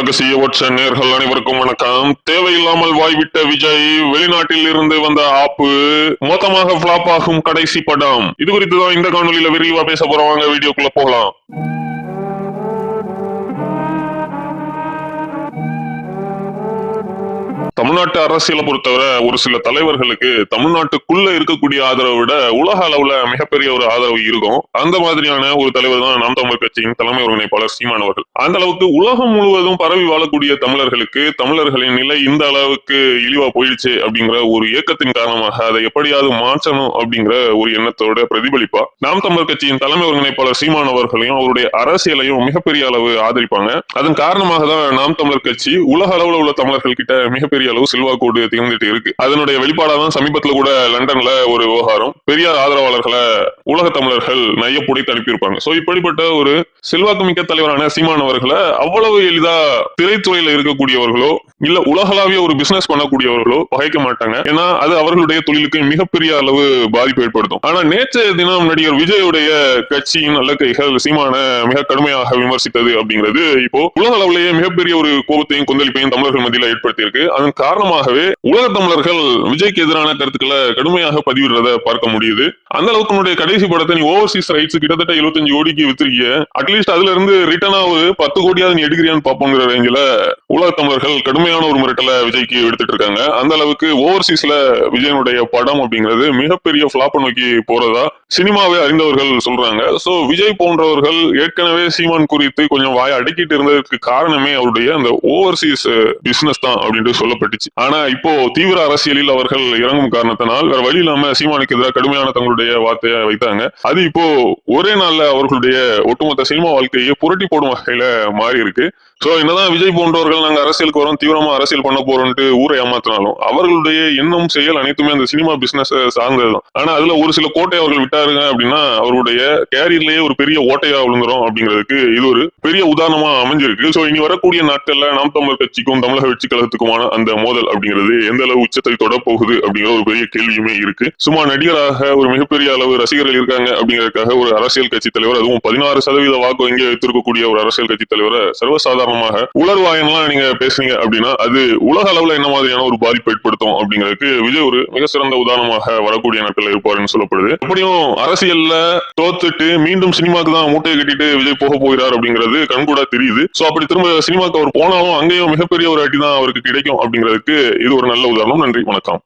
ரகசியவற்ற நேர்கள் அனைவருக்கும் வணக்கம். தேவையில்லாமல் வாய்விட்ட விஜய் வெளிநாட்டில் இருந்து வந்த ஆப்பு மொத்தமாக பிளாப் ஆகும் கடைசி படம். இது குறித்து தான் இந்த காணொலியில விரிவா பேச போறவங்க வீடியோக்குள்ள போகலாம். தமிழ்நாட்டு அரசியலை பொறுத்தவரை ஒரு சில தலைவர்களுக்கு தமிழ்நாட்டுக்குள்ள இருக்கக்கூடிய ஆதரவை விட உலக அளவுல மிகப்பெரிய ஒரு ஆதரவு இருக்கும். அந்த மாதிரியான ஒரு தலைவர் தான் நாம் தமிழ் கட்சியின் தலைமை ஒருங்கிணைப்பாளர் சீமான் அவர்கள். அந்த அளவுக்கு உலகம் முழுவதும் பரவி வாழக்கூடிய தமிழர்களுக்கு தமிழர்களின் நிலை இந்த அளவுக்கு இழிவா போயிடுச்சு அப்படிங்கிற ஒரு இயக்கத்தின் காரணமாக அதை எப்படியாவது மாற்றணும் அப்படிங்கிற ஒரு எண்ணத்தோட பிரதிபலிப்பா நாம் தமிழர் கட்சியின் தலைமை ஒருங்கிணைப்பாளர் சீமான் அவர்களையும் அவருடைய அரசியலையும் மிகப்பெரிய அளவு ஆதரிப்பாங்க. அதன் காரணமாக தான் நாம் தமிழர் கட்சி உலக அளவுல உள்ள தமிழர்கள் கிட்ட மிகப்பெரிய அளவு செல்வாக்கோடு திகழ்ந்துட்டு இருக்கு. அதனுடைய வெளிப்பாடாதான் சமீபத்துல கூட லண்டன்ல ஒரு விவகாரம். பெரியார் ஆதரவாளர்களை உலக தமிழர்கள் நைய புடைத்து அனுப்பியிருப்பாங்க. சோ இப்படிப்பட்ட ஒரு செல்வாக்கு மிக்க தலைவரான சீமான் அவர்களை அவ்வளவு எளிதா திரைத்துறையில இருக்கக்கூடியவர்களோ இல்ல உலகளாவிய ஒரு பிசினஸ் பண்ணக்கூடியவர்களோ பகைக்க மாட்டாங்க. ஏன்னா அது அவர்களுடைய தொழிலுக்கு மிகப்பெரிய அளவு பாதிப்பு ஏற்படுத்தும். ஆனா நேற்றைய தினம் நடிகர் விஜயுடைய கட்சியின் அல்லக்கைகள் சீமான மிக கடுமையாக விமர்சித்தது அப்படிங்கிறது இப்போ உலக அளவிலேயே மிகப்பெரிய ஒரு கோபத்தையும் கொந்தளிப்பையும் தமிழர்கள் மத்தியில ஏற்படுத்தியிருக்கு. அதன் காரணமாகவே உலக தமிழர்கள் விஜய்க்கு எதிரான கருத்துக்களை கடுமையாக பதிவிடுறத பார்க்க முடியுது. அந்த அளவுக்கு உன்னுடைய கடைசி படத்தை நீ ஓவர்சீஸ் ரைட்ஸ் கிட்டத்தட்ட 75 கோடிக்கு வித்திருக்கிய. அட்லீஸ்ட் அதுல இருந்து ரிட்டர்னா ஒரு பத்து கோடியாவது நீ எடுக்கிறியான்னு பாப்போங்கிற ரேஞ்சில உலக தமிழர்கள் கடுமையான ஒரு மிரட்டல விஜய்க்கு எடுத்துட்டு இருக்காங்க. அந்த அளவுக்கு ஓவர்சீஸ்ல விஜயனுடைய படம் அப்படிங்கிறது மிகப்பெரிய பிளாப் நோக்கி போறதா சினிமாவே அறிந்தவர்கள் சொல்றாங்க. சோ விஜய் போன்றவர்கள் ஏற்கனவே சீமான் குறித்து கொஞ்சம் வாய் அடக்கிட்டு இருந்ததுக்கு காரணமே அவருடைய அந்த ஓவர்சீஸ் பிசினஸ் தான் அப்படின்ட்டு சொல்லப்பட்டுச்சு ஆனா இப்போ தீவிர அரசியலில் அவர்கள் இறங்கும் காரணத்தினால் வேற வழி இல்லாம சீமானுக்கு எதிராக கடுமையான தங்களுடைய வார்த்தையை வைத்தாங்க. அது இப்போ ஒரே நாள்ல அவர்களுடைய ஒட்டுமொத்த சினிமா வாழ்க்கையை புரட்டி போடும் வகையில மாறி இருக்கு சோ என்னதான் விஜய் போன்றவர்கள் நாங்க அரசியலுக்கு வரோம் தீவிரமா அரசியல் பண்ண போறோம்ட்டு ஊரை ஏமாத்தினாலும் அவர்களுடைய எண்ணம் செயல் அனைத்துமே அந்த சினிமா பிசினஸ் சார்ந்ததுதான் ஆனா அதுல ஒரு சில கோட்டை அவர்கள் விட்டாருங்க அப்படின்னா அவருடைய கேரியர்லயே ஒரு பெரிய ஓட்டையா விழுங்குறோம் அப்படிங்கிறதுக்கு இது ஒரு பெரிய உதாரணமா அமைஞ்சிருக்கு. சோ இனி வரக்கூடிய நாட்கள்ல நாம் தமிழர் கட்சிக்கும் தமிழக வெற்றி கழகத்துக்குமான அந்த மோதல் அப்படிங்கிறது எந்த அளவு உச்சத்தை தொட போகுது அப்படிங்கிற ஒரு பெரிய கேள்வியுமே இருக்கு. சும்மா நடிகராக ஒரு மிகப்பெரிய அளவு ரசிகர்கள் இருக்காங்க அப்படிங்கறதுக்காக ஒரு அரசியல் கட்சி தலைவர் அதுவும் பதினாறு சதவீத வாக்கு இங்கே வைத்திருக்கக்கூடிய ஒரு அரசியல் கட்சி தலைவரை சர்வசாதாரணமாக உலர்வாயன்லாம் நீங்க பேசுறீங்க அப்படின்னா அது உலக அளவுல என்ன மாதிரியான ஒரு பாதிப்பு ஏற்படுத்தும் அப்படிங்கிறதுக்கு விஜய் ஒரு மிக சிறந்த உதாரணமாக வரக்கூடிய நாட்கள் இருப்பாருன்னு சொல்லப்படுது. எப்படியும் அரசியல்ல தோத்துட்டு மீண்டும் சினிமாக்கு தான் மூட்டையை கட்டிட்டு விஜய் போக போகிறார் அப்படிங்கிறது கண்கூடா தெரியுது. சோ அப்படி திரும்ப சினிமாக்கு அவர் போனாலும் அங்கேயும் மிகப்பெரிய ஒரு அடி தான் அவருக்கு கிடைக்கும் அப்படிங்கிறதுக்கு இது ஒரு நல்ல உதாரணம். நன்றி வணக்கம்.